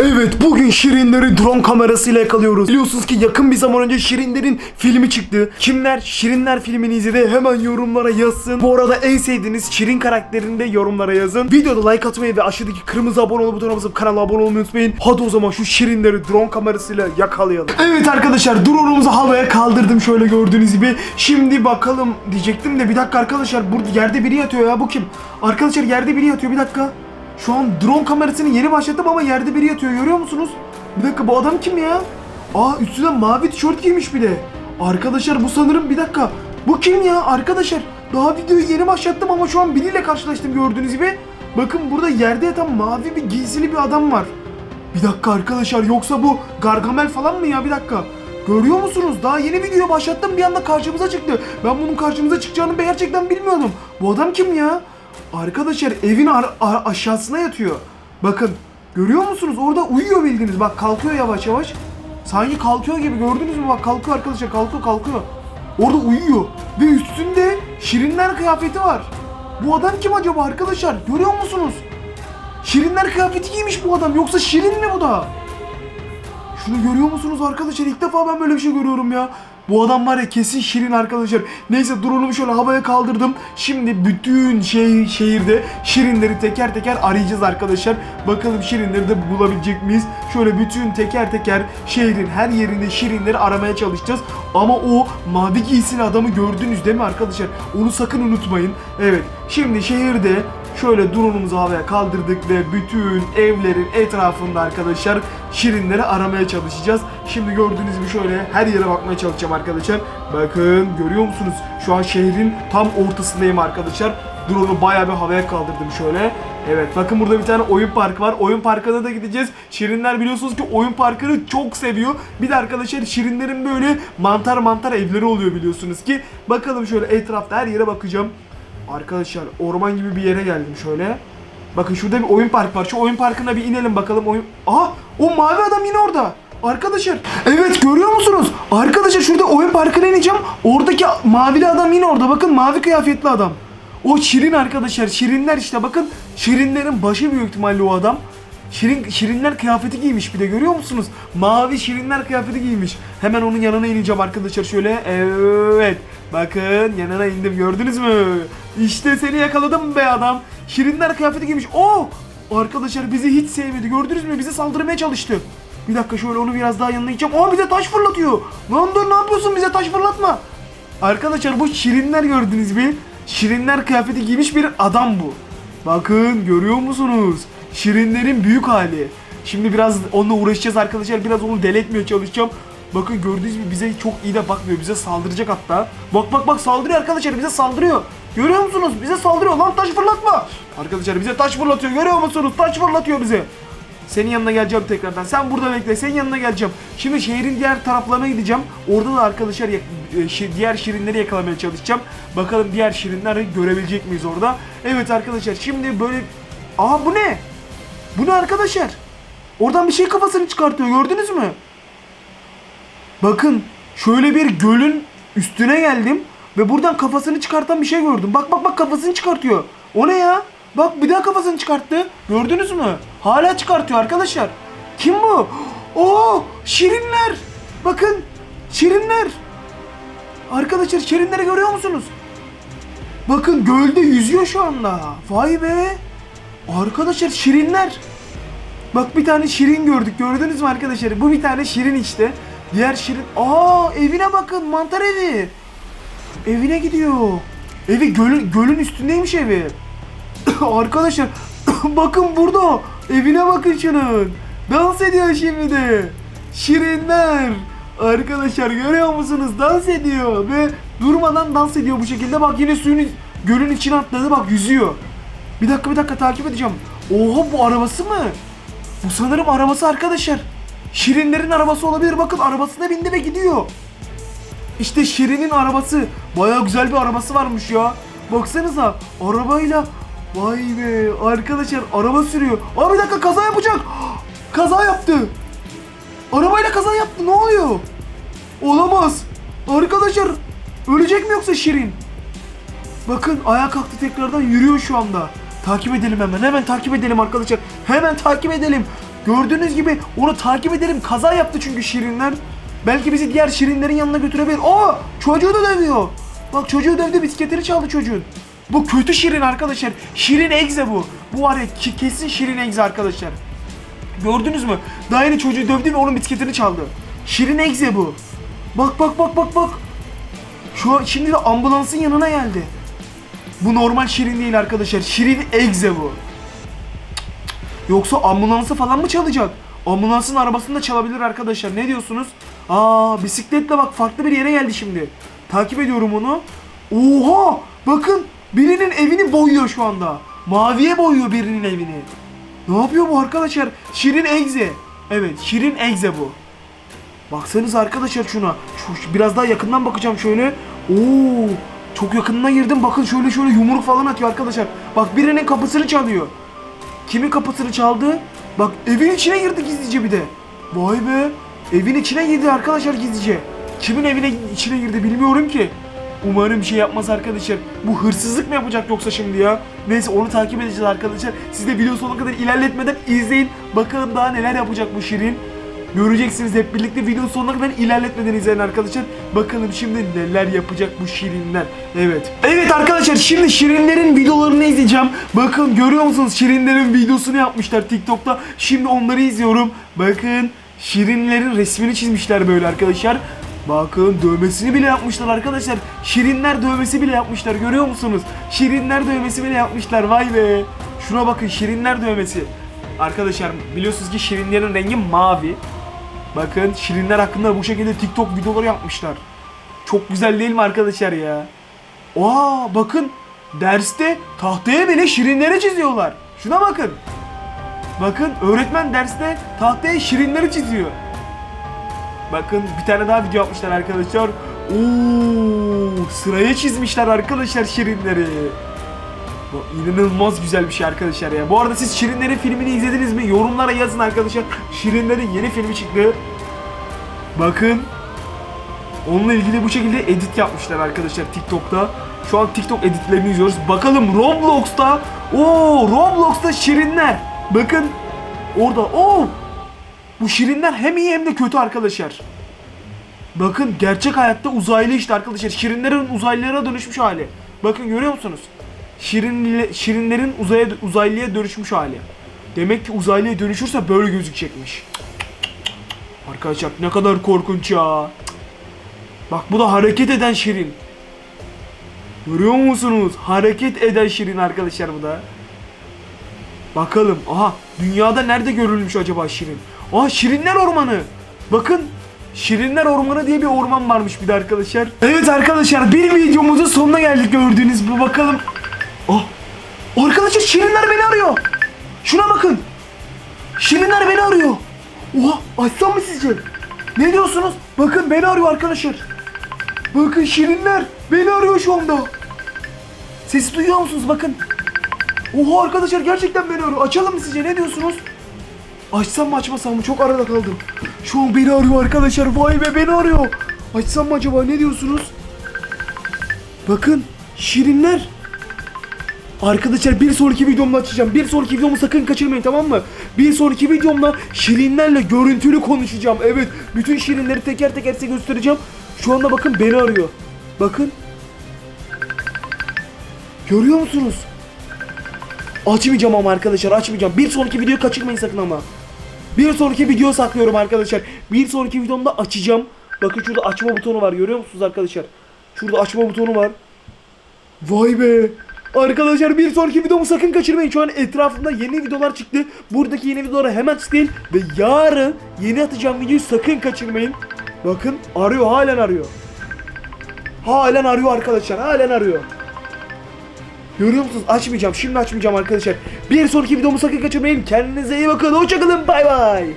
Evet bugün Şirinleri drone kamerasıyla yakalıyoruz. Biliyorsunuz ki yakın bir zaman önce Şirinlerin filmi çıktı. Kimler Şirinler filmini izledi hemen yorumlara yazsın. Bu arada en sevdiğiniz Şirin karakterini de yorumlara yazın. Videoda like atmayı ve aşağıdaki kırmızı abone ol butonuna basıp kanala abone olmayı unutmayın. Hadi o zaman şu Şirinleri drone kamerasıyla yakalayalım. Evet arkadaşlar drone'umuzu havaya kaldırdım şöyle gördüğünüz gibi. Şimdi bakalım diyecektim de bir dakika arkadaşlar burada yerde biri yatıyor ya bu kim? Arkadaşlar yerde biri yatıyor bir dakika. Şu an drone kamerasını yeni başlattım ama yerde biri yatıyor görüyor musunuz? Bir dakika bu adam kim ya? Aa üstüne mavi tişört giymiş bir de. Arkadaşlar bu sanırım bir dakika. Bu kim ya arkadaşlar? Daha videoyu yeni başlattım ama şu an biriyle karşılaştım gördüğünüz gibi. Bakın burada yerde yatan mavi bir giysili bir adam var. Bir dakika arkadaşlar yoksa bu Gargamel falan mı ya bir dakika. Görüyor musunuz? Daha yeni videoya başlattım bir anda karşımıza çıktı. Ben bunun karşımıza çıkacağını gerçekten bilmiyordum. Bu adam kim ya? Arkadaşlar evin ar- ar- aşağısına yatıyor. Bakın görüyor musunuz? Orada uyuyor bildiğiniz. Bak kalkıyor yavaş yavaş. Sanki kalkıyor gibi gördünüz mü? Bak kalkıyor arkadaşlar kalkıyor kalkıyor. Orada uyuyor. Ve üstünde şirinler kıyafeti var. Bu adam kim acaba arkadaşlar? Görüyor musunuz? Şirinler kıyafeti giymiş bu adam. Yoksa şirin mi bu da? Şunu görüyor musunuz arkadaşlar? İlk defa ben böyle bir şey görüyorum ya. Bu adam var ya kesin şirin arkadaşlar. Neyse drone'umu şöyle havaya kaldırdım. Şimdi bütün şey şehirde şirinleri teker teker arayacağız arkadaşlar. Bakalım şirinleri de bulabilecek miyiz? Şöyle bütün teker teker şehrin her yerinde şirinleri aramaya çalışacağız. Ama o mavi giysili adamı gördünüz değil mi arkadaşlar? Onu sakın unutmayın. Evet şimdi şehirde Şöyle drone'umuzu havaya kaldırdık ve bütün evlerin etrafında arkadaşlar şirinleri aramaya çalışacağız. Şimdi gördüğünüz gibi şöyle her yere bakmaya çalışacağım arkadaşlar. Bakın görüyor musunuz? Şu an şehrin tam ortasındayım arkadaşlar. Drone'u bayağı bir havaya kaldırdım şöyle. Evet bakın burada bir tane oyun parkı var. Oyun parkına da gideceğiz. Şirinler biliyorsunuz ki oyun parkını çok seviyor. Bir de arkadaşlar şirinlerin böyle mantar mantar evleri oluyor biliyorsunuz ki. Bakalım şöyle etrafta her yere bakacağım. Arkadaşlar orman gibi bir yere geldim şöyle. Bakın şurada bir oyun parkı var. Şu oyun parkına bir inelim bakalım. Oyun... Aha! O mavi adam yine orada. Arkadaşlar. Evet görüyor musunuz? Arkadaşlar şurada oyun parkına ineceğim. Oradaki mavili adam yine orada. Bakın mavi kıyafetli adam. O Şirin arkadaşlar. Şirinler işte bakın. Şirinlerin başı büyük ihtimalle o adam. Şirin, şirinler kıyafeti giymiş bir de görüyor musunuz? Mavi şirinler kıyafeti giymiş. Hemen onun yanına ineceğim arkadaşlar şöyle. Evet. Bakın yanına indim gördünüz mü? İşte seni yakaladım be adam. Şirinler kıyafeti giymiş. Oo! Arkadaşlar bizi hiç sevmedi. Gördünüz mü? Bize saldırmaya çalıştı. Bir dakika şöyle onu biraz daha yanına gideceğim. Aa bize taş fırlatıyor. Lan dur ne yapıyorsun? Bize taş fırlatma. Arkadaşlar bu şirinler gördünüz mü? Şirinler kıyafeti giymiş bir adam bu. Bakın görüyor musunuz? Şirinlerin büyük hali. Şimdi biraz onunla uğraşacağız arkadaşlar. Biraz onu deli etmeye çalışacağım. Bakın gördüğünüz gibi bize çok iyi de bakmıyor. Bize saldıracak hatta. Bak bak bak saldırıyor arkadaşlar. Bize saldırıyor. Görüyor musunuz? Bize saldırıyor. Lan taş fırlatma. Arkadaşlar bize taş fırlatıyor. Görüyor musunuz? Taş fırlatıyor bize. Senin yanına geleceğim tekrardan. Sen burada bekle. Senin yanına geleceğim. Şimdi şehrin diğer taraflarına gideceğim. Orada da arkadaşlar e, diğer şirinleri yakalamaya çalışacağım. Bakalım diğer şirinleri görebilecek miyiz orada? Evet arkadaşlar şimdi böyle... Aa bu ne? Bu ne arkadaşlar? Oradan bir şey kafasını çıkartıyor. Gördünüz mü? Bakın şöyle bir gölün üstüne geldim ve buradan kafasını çıkartan bir şey gördüm. Bak bak bak kafasını çıkartıyor. O ne ya? Bak bir daha kafasını çıkarttı. Gördünüz mü? Hala çıkartıyor arkadaşlar. Kim bu? Oo, şirinler. Bakın şirinler. Arkadaşlar şirinleri görüyor musunuz? Bakın gölde yüzüyor şu anda. Vay be. Arkadaşlar şirinler. Bak bir tane şirin gördük. Gördünüz mü arkadaşlar? Bu bir tane şirin işte. Diğer şirin. Aa evine bakın mantar evi. Evine gidiyor. Evi gölün, gölün üstündeymiş evi. arkadaşlar bakın burada. Evine bakın şunun. Dans ediyor şimdi de. Şirinler. Arkadaşlar görüyor musunuz? Dans ediyor ve durmadan dans ediyor bu şekilde. Bak yine suyun gölün içine atladı bak yüzüyor. Bir dakika bir dakika takip edeceğim. Oha bu arabası mı? Bu sanırım arabası arkadaşlar. Şirinlerin arabası olabilir. Bakın arabasına bindi ve gidiyor. İşte Şirin'in arabası. Baya güzel bir arabası varmış ya. Baksanıza arabayla. Vay be arkadaşlar araba sürüyor. Aa bir dakika kaza yapacak. Kaza yaptı. Arabayla kaza yaptı ne oluyor? Olamaz. Arkadaşlar ölecek mi yoksa Şirin? Bakın ayağa kalktı tekrardan yürüyor şu anda. Takip edelim hemen. Hemen takip edelim arkadaşlar. Hemen takip edelim. Gördüğünüz gibi onu takip edelim. Kaza yaptı çünkü şirinler. Belki bizi diğer şirinlerin yanına götürebilir. Aa çocuğu da dövüyor. Bak çocuğu dövdü bisikletini çaldı çocuğun. Bu kötü şirin arkadaşlar. Şirin egze bu. Bu var ya kesin şirin egze arkadaşlar. Gördünüz mü? Daha yeni çocuğu dövdü ve onun bisikletini çaldı. Şirin egze bu. Bak bak bak bak bak. Şu an şimdi de ambulansın yanına geldi. Bu normal şirin değil arkadaşlar. Şirin egze bu. Yoksa ambulansı falan mı çalacak? Ambulansın arabasını da çalabilir arkadaşlar. Ne diyorsunuz? Aa bisikletle bak farklı bir yere geldi şimdi. Takip ediyorum onu. Oha! Bakın birinin evini boyuyor şu anda. Maviye boyuyor birinin evini. Ne yapıyor bu arkadaşlar? Şirin Egze. Evet Şirin Egze bu. Baksanız arkadaşlar şuna. Şu, biraz daha yakından bakacağım şöyle. Oo! Çok yakınına girdim. Bakın şöyle şöyle yumruk falan atıyor arkadaşlar. Bak birinin kapısını çalıyor. Kimin kapısını çaldı? Bak evin içine girdi gizlice bir de. Vay be. Evin içine girdi arkadaşlar gizlice. Kimin evine içine girdi bilmiyorum ki. Umarım şey yapmaz arkadaşlar. Bu hırsızlık mı yapacak yoksa şimdi ya? Neyse onu takip edeceğiz arkadaşlar. Siz de video sonuna kadar ilerletmeden izleyin. Bakalım daha neler yapacak bu Şirin. Göreceksiniz hep birlikte video sonuna kadar ilerletmeden izleyin arkadaşlar. Bakalım şimdi neler yapacak bu şirinler. Evet. Evet arkadaşlar şimdi şirinlerin videolarını izleyeceğim. Bakın görüyor musunuz şirinlerin videosunu yapmışlar TikTok'ta. Şimdi onları izliyorum. Bakın şirinlerin resmini çizmişler böyle arkadaşlar. Bakın dövmesini bile yapmışlar arkadaşlar. Şirinler dövmesi bile yapmışlar görüyor musunuz? Şirinler dövmesi bile yapmışlar vay be. Şuna bakın şirinler dövmesi. Arkadaşlar biliyorsunuz ki şirinlerin rengi mavi. Bakın şirinler hakkında bu şekilde TikTok videoları yapmışlar. Çok güzel değil mi arkadaşlar ya? Aa bakın derste tahtaya bile şirinleri çiziyorlar. Şuna bakın. Bakın öğretmen derste tahtaya şirinleri çiziyor. Bakın bir tane daha video yapmışlar arkadaşlar. Oo, sıraya çizmişler arkadaşlar şirinleri. Bu inanılmaz güzel bir şey arkadaşlar ya. Bu arada siz Şirinlerin filmini izlediniz mi? Yorumlara yazın arkadaşlar. Şirinlerin yeni filmi çıktı. Bakın. Onunla ilgili bu şekilde edit yapmışlar arkadaşlar TikTok'ta. Şu an TikTok editlerini izliyoruz. Bakalım Roblox'ta. Oo Roblox'ta Şirinler. Bakın. Orada. Oo. Bu Şirinler hem iyi hem de kötü arkadaşlar. Bakın gerçek hayatta uzaylı işte arkadaşlar. Şirinlerin uzaylılara dönüşmüş hali. Bakın görüyor musunuz? Şirin, şirinlerin uzaya, uzaylıya dönüşmüş hali. Demek ki uzaylıya dönüşürse böyle gözükecekmiş. Arkadaşlar ne kadar korkunç ya. Bak bu da hareket eden şirin. Görüyor musunuz? Hareket eden şirin arkadaşlar bu da. Bakalım. Aha dünyada nerede görülmüş acaba şirin? Aha şirinler ormanı. Bakın Şirinler Ormanı diye bir orman varmış bir de arkadaşlar. Evet arkadaşlar bir videomuzun sonuna geldik gördüğünüz gibi bakalım. Ah arkadaşlar Şirinler beni arıyor. Şuna bakın. Şirinler beni arıyor. Oha açsam mı sizce? Ne diyorsunuz? Bakın beni arıyor arkadaşlar. Bakın Şirinler beni arıyor şu anda. Sesi duyuyor musunuz? Bakın. Oha arkadaşlar gerçekten beni arıyor. Açalım mı sizce? Ne diyorsunuz? Açsam mı açmasam mı? Çok arada kaldım. Şu an beni arıyor arkadaşlar. Vay be beni arıyor. Açsam mı acaba? Ne diyorsunuz? Bakın şirinler. Arkadaşlar bir sonraki videomda açacağım. Bir sonraki videomu sakın kaçırmayın tamam mı? Bir sonraki videomda şirinlerle görüntülü konuşacağım. Evet bütün şirinleri teker teker size göstereceğim. Şu anda bakın beni arıyor. Bakın. Görüyor musunuz? Açmayacağım ama arkadaşlar açmayacağım. Bir sonraki videoyu kaçırmayın sakın ama. Bir sonraki video saklıyorum arkadaşlar. Bir sonraki videomda açacağım. Bakın şurada açma butonu var görüyor musunuz arkadaşlar? Şurada açma butonu var. Vay be. Arkadaşlar bir sonraki videomu sakın kaçırmayın. Şu an etrafımda yeni videolar çıktı. Buradaki yeni videolara hemen tıklayın. Ve yarın yeni atacağım videoyu sakın kaçırmayın. Bakın arıyor halen arıyor. Halen arıyor arkadaşlar halen arıyor. Görüyor musunuz? Açmayacağım. Şimdi açmayacağım arkadaşlar. Bir sonraki videomu sakın kaçırmayın. Kendinize iyi bakın. Hoşçakalın. Bay bay.